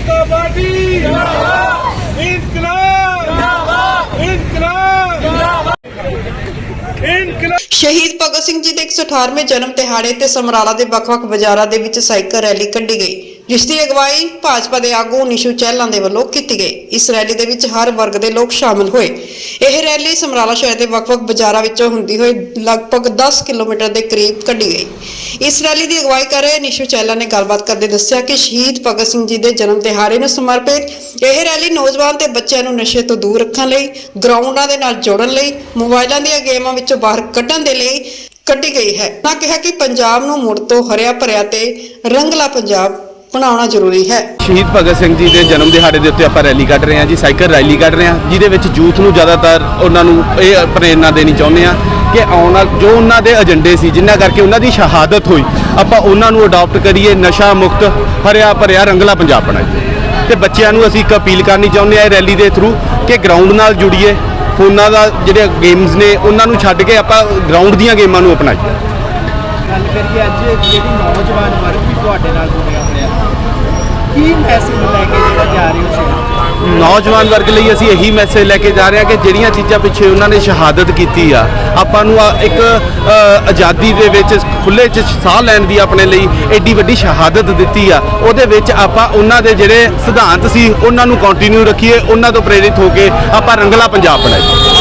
Party इनकलाब इनकलाब इनकलाब ਸ਼ਹੀਦ ਭਗਤ ਸਿੰਘ ਜੀ ਦੇ 118ਵੇਂ ਜਨਮ ਦਿਹਾੜੇ ਤੇ ਸਮਰਾਲਾ ਦੇ ਵੱਖ-ਵੱਖ ਬਾਜ਼ਾਰਾਂ ਦੇ ਵਿੱਚ ਸਾਈਕਲ ਰੈਲੀ ਕੱਢੀ ਗਈ ਜਿਸ ਦੀ ਅਗਵਾਈ ਭਾਜਪਾ ਦੇ ਆਗੂ ਨਿਸ਼ੂ ਚਹਿਲਾਂ ਦੇ ਵੱਲੋਂ ਕੀਤੀ ਗਈ। ਇਸ ਰੈਲੀ ਦੇ ਵਿੱਚ ਹਰ ਵਰਗ ਦੇ ਲੋਕ ਸ਼ਾਮਲ ਹੋਏ। ਇਹ ਰੈਲੀ ਸਮਰਾਲਾ ਸ਼ਹਿਰ ਦੇ ਵੱਖ-ਵੱਖ ਬਾਜ਼ਾਰਾਂ ਵਿੱਚੋਂ ਹੁੰਦੀ ਹੋਈ ਲਗਭਗ 10 ਕਿਲੋਮੀਟਰ ਦੇ ਕਰੀਬ ਕੱਢੀ ਗਈ। ਇਸ ਰੈਲੀ ਦੀ ਅਗਵਾਈ ਕਰ ਰਹੇ ਨਿਸ਼ੂ ਚਹਿਲਾਂ ਨੇ ਗੱਲਬਾਤ ਕਰਦੇ ਦੱਸਿਆ ਕਿ ਸ਼ਹੀਦ ਭਗਤ ਸਿੰਘ ਜੀ ਦੇ ਜਨਮ ਦਿਹਾੜੇ ਨੂੰ ਸਮਰਪਿਤ ਇਹ ਰੈਲੀ ਨੌਜਵਾਨ ਤੇ ਬੱਚਿਆਂ ਨੂੰ ਨਸ਼ੇ ਤੋਂ ਦੂਰ ਰੱਖਣ ਲਈ, ਗਰਾਊਂਡਾਂ ਦੇ ਨਾਲ ਜੋੜਨ ਲਈ, ਮੋਬਾਈਲਾਂ ਦੀਆਂ ਗੇਮਾਂ ਵਿੱਚੋਂ ਬਾਹਰ ਕੱਢਣ ਦੇ ਲਈ ਕੱਢੀ ਗਈ ਹੈ। ਤਾਂ ਕਿਹਾ ਕਿ ਪੰਜਾਬ ਨੂੰ ਮੁੜ ਤੋਂ ਹਰਿਆ ਭਰਿਆ ਤੇ ਰੰਗਲਾ ਪੰਜਾਬ ਬਣਾਉਣਾ ਜ਼ਰੂਰੀ ਹੈ। ਸ਼ਹੀਦ ਭਗਤ ਸਿੰਘ ਜੀ ਦੇ ਜਨਮ ਦਿਹਾੜੇ ਦੇ ਉੱਤੇ ਆਪਾਂ ਰੈਲੀ ਕੱਢ ਰਹੇ ਹਾਂ ਜੀ, ਸਾਈਕਲ ਰੈਲੀ ਕੱਢ ਰਹੇ ਹਾਂ, ਜਿਹਦੇ ਵਿੱਚ ਯੂਥ ਨੂੰ ਜ਼ਿਆਦਾਤਰ ਉਹਨਾਂ ਨੂੰ ਇਹ ਪ੍ਰੇਰਣਾ ਦੇਣੀ ਚਾਹੁੰਦੇ ਆ ਕਿ ਆਉਣ ਵਾਲ ਜੋ ਉਹਨਾਂ ਦੇ ਏਜੰਡੇ ਸੀ ਜਿਨ੍ਹਾਂ ਕਰਕੇ ਉਹਨਾਂ ਦੀ ਸ਼ਹਾਦਤ ਹੋਈ, ਆਪਾਂ ਉਹਨਾਂ ਨੂੰ ਅਡਾਪਟ ਕਰੀਏ, ਨਸ਼ਾ ਮੁਕਤ, ਹਰਿਆ ਭਰਿਆ ਰੰਗਲਾ ਪੰਜਾਬ ਬਣਾਈਏ। ਤੇ ਬੱਚਿਆਂ ਨੂੰ ਅਸੀਂ ਇੱਕ ਅਪੀਲ ਕਰਨੀ ਚਾਹੁੰਦੇ ਆ ਇਹ ਰੈਲੀ ਦੇ ਥਰੂ ਕਿ ਗਰਾਊਂਡ ਨਾਲ ਜੁੜੀਏ, ਫੋਨਾਂ ਦਾ ਜਿਹੜੇ ਗੇਮਸ ਨੇ, ਉਹਨਾਂ ਨੂੰ ਛੱਡ ਕੇ ਆਪਾਂ ਗਰਾਊਂਡ ਦੀਆਂ ਗੇਮਾਂ ਨੂੰ ਅਪਣਾਈਏ। ਗੱਲ ਕਰੀਏ ਅੱਜ ਜਿਹੜੀ ਨੌਜਵਾਨ ਵਰਗ ਵੀ ਤੁਹਾਡੇ ਨਾਲ ਜੁੜਿਆ ਹੋਇਆ। ਕੀ ਮੈਸੇਜ ਲੈ ਕੇ ਜਿਹੜਾ ਜਾ ਰਹੇ ਹੋ ਸ਼ਹਿਰ ਨੌਜਵਾਨ ਵਰਗ ਲਈ ਅਸੀਂ ਇਹੀ ਮੈਸੇਜ ਲੈ ਕੇ ਜਾ ਰਹੇ ਹਾਂ ਕਿ ਜਿਹੜੀਆਂ ਚੀਜ਼ਾਂ ਪਿੱਛੇ ਉਹਨਾਂ ਨੇ ਸ਼ਹਾਦਤ ਕੀਤੀ ਆ, ਆਪਾਂ ਨੂੰ ਇੱਕ ਆਜ਼ਾਦੀ ਦੇ ਵਿੱਚ ਖੁੱਲੇ ਚ ਸਾਹ ਲੈਣ ਦੀ ਆਪਣੇ ਲਈ ਐਡੀ ਵੱਡੀ ਸ਼ਹਾਦਤ ਦਿੱਤੀ ਆ। ਉਹਦੇ ਵਿੱਚ ਆਪਾਂ ਉਹਨਾਂ ਦੇ ਜਿਹੜੇ ਸਿਧਾਂਤ ਸੀ, ਉਹਨਾਂ ਨੂੰ ਕੰਟੀਨਿਊ ਰੱਖੀਏ, ਉਹਨਾਂ ਤੋਂ ਪ੍ਰੇਰਿਤ ਹੋ ਕੇ ਆਪਾਂ ਰੰਗਲਾ ਪੰਜਾਬ ਬਣਾਈਏ।